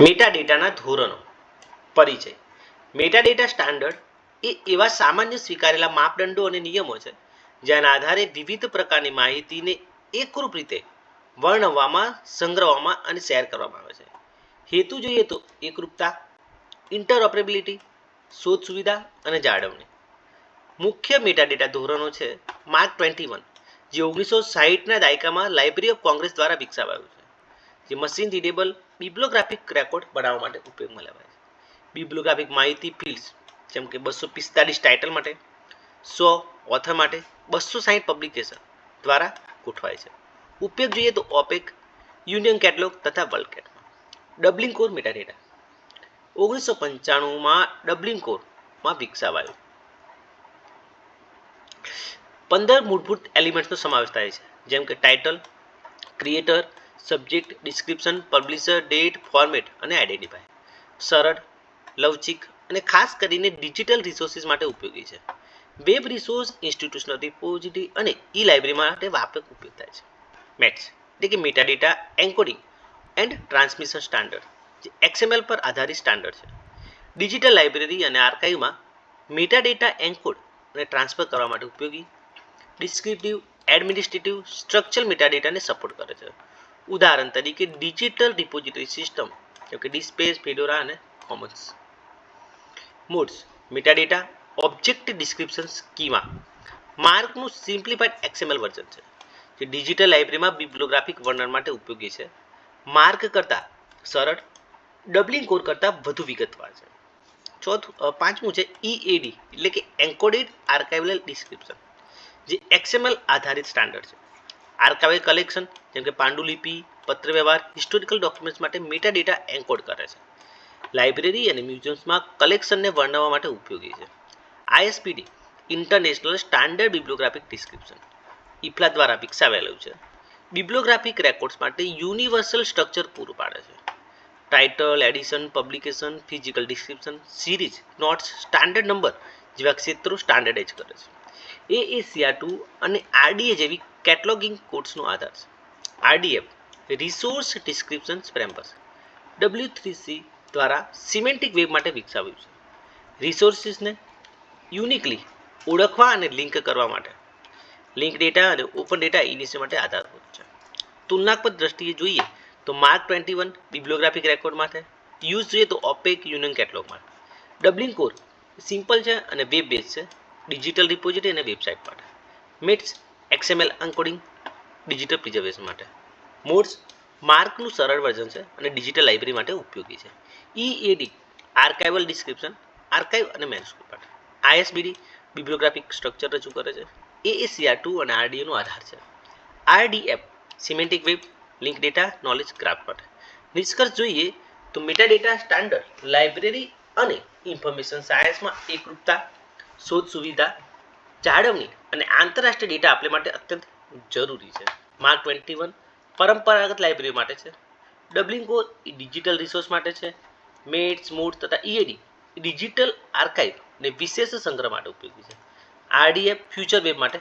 મેટાડેટાના ધોરણો. પરિચય. Metadata standard A એવા સામાન્ય સ્વીકારેલા માપદંડો અને નિયમો છે, જેના આધારે વિવિધ પ્રકારની માહિતીને એકરૂપ રીતે વર્ણવવામાં, સંગ્રહવામાં અને શેર કરવામાં આવે છે. હેતુ જોઈએ તો એકરૂપતા ઇન્ટરઓપરેબિલિટી શોધ સુવિધા અને જાળવણી. મુખ્ય મેટાડેટા ધોરણો છે માર્ક ટ્વેન્ટી વન જે ઓગણીસો સાહીઠના દાયકામાં લાઇબ્રેરી ઓફ કોંગ્રેસ દ્વારા વિકસાવાયું છે. જે મશીન રીડેબલ બિબ્લોગ્રાફિક રેકોર્ડ બનાવવા માટે ઉપયોગમાં લેવાય છે. બિબ્લોગ્રાફિક માહિતી ફિલ્ડ્સ જેમ કે બસો પિસ્તાલીસ ટાઇટલ માટે, સો ઓથર માટે, બસો સાહીઠ પબ્લિકેશન દ્વારા ગોઠવાય છે. ઉપયોગ જોઈએ તો ઓપેક, યુનિયન કેટલોગ તથા world catalogue Dublin core metadata ઓગણીસો પંચાણુંમાં ડબલિંગ કોરમાં વિકસાવાયું. પંદર મૂળભૂત એલિમેન્ટ્સનો સમાવેશ થાય છે. જેમ કે title creator subject description publisher date format અને આઈડેન્ટિફાય સરળ, લવચિક અને ખાસ કરીને ડિજિટલ રિસોર્સિસ માટે ઉપયોગી છે. વેબ રિસોર્સ ઇન્સ્ટિટ્યુશનલ રિપોઝિટરી અને ઈ લાઇબ્રેરી માટે વ્યાપક ઉપયોગ થાય છે. મેટ્સ એટલે કે metadata encoding and transmission standard જે એક્સએમએલ પર આધારિત સ્ટાન્ડર્ડ છે. ડિજિટલ લાઇબ્રેરી અને આર્કાઇવમાં મેટાડેટા એન્કોડ અને ટ્રાન્સફર કરવા માટે ઉપયોગી. ડિસ્ક્રિપ્ટિવ એડમિનિસ્ટ્રેટિવ સ્ટ્રક્ચર મેટાડેટાને સપોર્ટ કરે છે. ઉદાહરણ તરીકે ડિજિટલ ડિપોઝિટરી સિસ્ટમ જેમ કે ડિસ્પેસ ફેડોરા અને Commons MODS metadata object description schema માર્કનું simplified XML version છે, જે ડિજિટલ લાઇબ્રેરીમાં બિબ્લોગ્રાફિક વર્ણન માટે ઉપયોગી છે. માર્ક કરતાં સરળ ડબલિંગ કોર કરતાં વધુ વિગતવાર છે. ચોથું પાંચમું છે ઈએડી એટલે કે એન્કોડેડ આર્કાઇવલ ડિસ્ક્રિપ્શન જે એક્સએમએલ આધારિત સ્ટાન્ડર્ડ છે. આર્કાઇવલ કલેક્શન, જેમ કે પાંડુલિપિ, પત્રવ્યવહાર, હિસ્ટોરિકલ ડોક્યુમેન્ટ્સ માટે મેટા ડેટા એન્કોડ કરે છે. લાઇબ્રેરી અને મ્યુઝિયમ્સમાં કલેક્શનને વર્ણવવા માટે ઉપયોગી છે. ISBD, international standard bibliographic description IFLA દ્વારા વિકસાવેલું છે. બિબ્લોગ્રાફિક રેકોર્ડ્સ માટે યુનિવર્સલ સ્ટ્રક્ચર પૂરું પાડે છે. Title, edition, publication, physical description, series, notes, standard number જેવા ક્ષેત્રો સ્ટાન્ડર્ડાઇઝ કરે છે. એએસીઆર ટુ અને આરડીએ જેવી કેટલોગિંગ કોડ્સનો આધાર છે. RDF resource description framework W three C દ્વારા સિમેન્ટિક વેબ માટે વિકસાવ્યું છે. રિસોર્સિસને યુનિકલી ઓળખવા અને લિંક કરવા માટે. લિંક ડેટા અને ઓપન ડેટા ઇનિશિયલ માટે આધારભૂત છે. તુલનાત્મક દ્રષ્ટિએ જોઈએ તો MARC twenty one bibliographic record માટે, યુઝ જોઈએ તો ઓપેક યુનિયન કેટલોગ માટે. ડબલિંગ કોર સિમ્પલ છે અને વેબ બેઝ છે. ડિજિટલ રિપોઝિટરી અને વેબસાઇટ માટે METS XML encoding digital preservation માટે. મોડ્સ માર્કનું સરળ વર્ઝન છે અને ડિજિટલ લાઇબ્રેરી માટે ઉપયોગી છે. ઈએડી આર્કાઇવલ ડિસ્ક્રિપ્શન આર્કાઇવ અને મેન્યુસ્ક્રિપ્ટ માટે આઈએસબીડી બિબ્લોગ્રાફિક સ્ટ્રક્ચર રજૂ કરે છે. એએસીઆર ટુ અને આરડીએનો આધાર છે. RDF semantic web link data knowledge graph માટે. નિષ્કર્ષ જોઈએ તો મેટાડેટા સ્ટાન્ડર્ડ લાઇબ્રેરી અને ઇન્ફોર્મેશન સાયન્સમાં એકરૂપતા શોધ સુવિધા, જાળવણી અને આંતરરાષ્ટ્રીય ડેટા આપણે માટે અત્યંત જરૂરી છે. માર્ક ટ્વેન્ટી વન પરંપરાગત લાઇબ્રેરી માટે છે. ડબલિંગ એ ડિજિટલ રિસોર્સ માટે છે. મેટ્સ મોડ તથા ઈએડી ડિજિટલ આર્કાઇવ ને વિશેષ સંગ્રહ માટે ઉપયોગી છે. આરડીએફ ફ્યુચર વેબ માટે